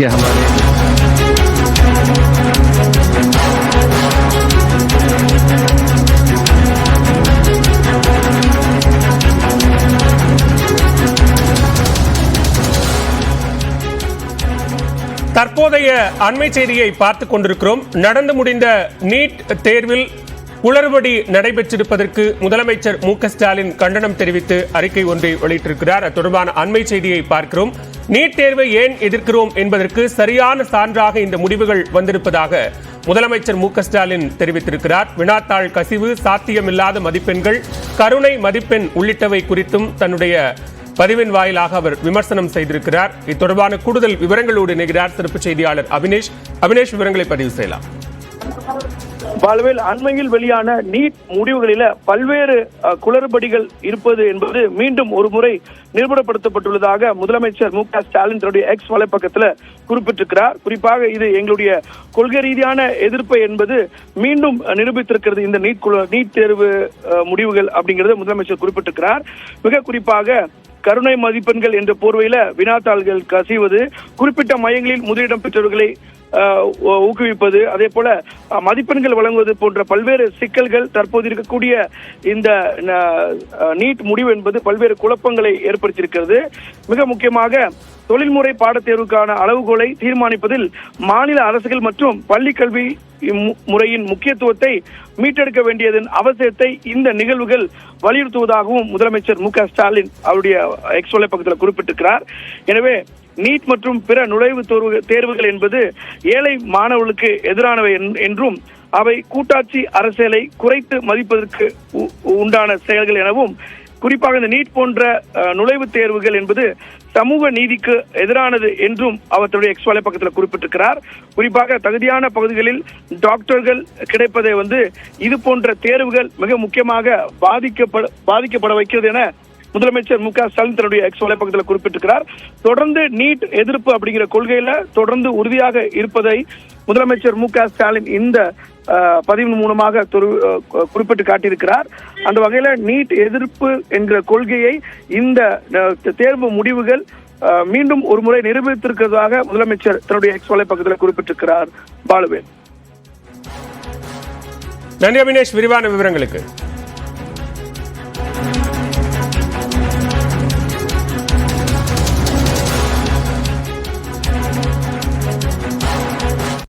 के தற்போதைய அண்மை செய்தியை பார்த்து கொண்டிருக்கிறோம். நடந்து முடிந்த நீட் தேர்வில் உளறுபடி நடைபெற்றிருப்பதற்கு முதலமைச்சர் மு ஸ்டாலின் கண்டனம் தெரிவித்து அறிக்கை ஒன்றை வெளியிட்டிருக்கிறார். அது தொடர்பான அண்மை செய்தியை பார்க்கிறோம். நீட் தேர்வை ஏன் எதிர்க்கிறோம் என்பதற்கு சரியான சான்றாக இந்த முடிவுகள் வந்திருப்பதாக முதலமைச்சர் மு ஸ்டாலின் தெரிவித்திருக்கிறார். வினாத்தாள் கசிவு சாத்தியமில்லாத மதிப்பெண்கள் கருணை மதிப்பெண் உள்ளிட்டவை குறித்தும் தன்னுடைய பதிவின் வாயிலாக அவர் விமர்சனம் செய்திருக்கிறார். இது தொடர்பான கூடுதல் விவரங்களோடு இணைகிறார் சிறப்பு செய்தியாளர் அபினேஷ். அபினேஷ் விவரங்களை பதிவு செய்யலாம். பல்வேறு அண்மையில் வெளியான நீட் முடிவுகளில பல்வேறு குளறுபடிகள் இருப்பது என்பது மீண்டும் ஒரு முறை நிரூபணப்படுத்தப்பட்டுள்ளதாக முதலமைச்சர் மு க ஸ்டாலின் தன்னுடைய எக்ஸ் வலைப்பக்கத்துல குறிப்பிட்டிருக்கிறார். குறிப்பாக இது எங்களுடைய கொள்கை ரீதியான எதிர்ப்பு என்பது மீண்டும் நிரூபித்திருக்கிறது இந்த நீட் குழு- நீட் தேர்வு முடிவுகள் அப்படிங்கறத முதலமைச்சர் குறிப்பிட்டிருக்கிறார். மிக குறிப்பாக கருணை மதிப்பெண்கள் என்ற போர்வையில வினாத்தாள்கள் கசிவது குறிப்பிட்ட மையங்களில் முதலிடம் பெற்றவர்களை ஊக்குவிப்பது. அதே போல மதிப்பெண்கள் வழங்குவது போன்ற பல்வேறு சிக்கல்கள் தற்போது இருக்கக்கூடிய இந்த நீட் முடிவு என்பது பல்வேறு குழப்பங்களை ஏற்படுத்தியிருக்கிறது. மிக முக்கியமாக தொழில்முறை பாடத்தேர்வுக்கான அளவுகோலை தீர்மானிப்பதில் மாநில அரசுகள் மற்றும் பள்ளி கல்வி முறையின் முக்கியத்துவத்தை மீட்டெடுக்க வேண்டியதன் அவசியத்தை இந்த நிகழ்வுகள் வலியுறுத்துவதாகவும் முதலமைச்சர் மு க ஸ்டாலின் அவருடைய எக்ஸ் பக்கத்தில் குறிப்பிட்டிருக்கிறார். எனவே நீட் மற்றும் பிற நுழைவுத் தேர்வு தேர்வுகள் என்பது ஏழை மாணவர்களுக்கு எதிரானவை என்- என்றும் அவை கூட்டாட்சி அரசியலை குறைத்து மதிப்பதற்கு உ- உண்டான செயல்கள் எனவும் குறிப்பாக இந்த நீட் போன்ற நுழைவுத் தேர்வுகள் என்பது சமூக நீதிக்கு எதிரானது என்றும் அவர் தன்னுடைய எக்ஸ் வலைப்பக்கத்தில் குறிப்பிட்டிருக்கிறார். குறிப்பாக தகுதியான பகுதிகளில் டாக்டர்கள் கிடைப்பதை வந்து இது போன்ற தேர்வுகள் மிக முக்கியமாக பாதிக்கப்பட பாதிக்கப்பட வைக்கிறது என முதலமைச்சர் மு க ஸ்டாலின் தன்னுடைய எக்ஸ் வலைப்பக்கத்தில் குறிப்பிட்டிருக்கிறார். தொடர்ந்து நீட் எதிர்ப்பு அப்படிங்கிற கொள்கையில தொடர்ந்து உறுதியாக இருப்பதை முதலமைச்சர் மு க ஸ்டாலின் இந்த பதிவு மூலமாக குறிப்பிட்டு காட்டியிருக்கிறார். அந்த வகையில நீட் எதிர்ப்பு என்கிற கொள்கையை இந்த தேர்வு முடிவுகள் மீண்டும் ஒரு முறை நிரூபித்திருக்கிறதாக முதலமைச்சர் தன்னுடைய எக்ஸ் வலைப்பக்கத்தில் குறிப்பிட்டிருக்கிறார். பாலுவேன் நன்றி அபினேஷ். விரிவான விவரங்களுக்கு.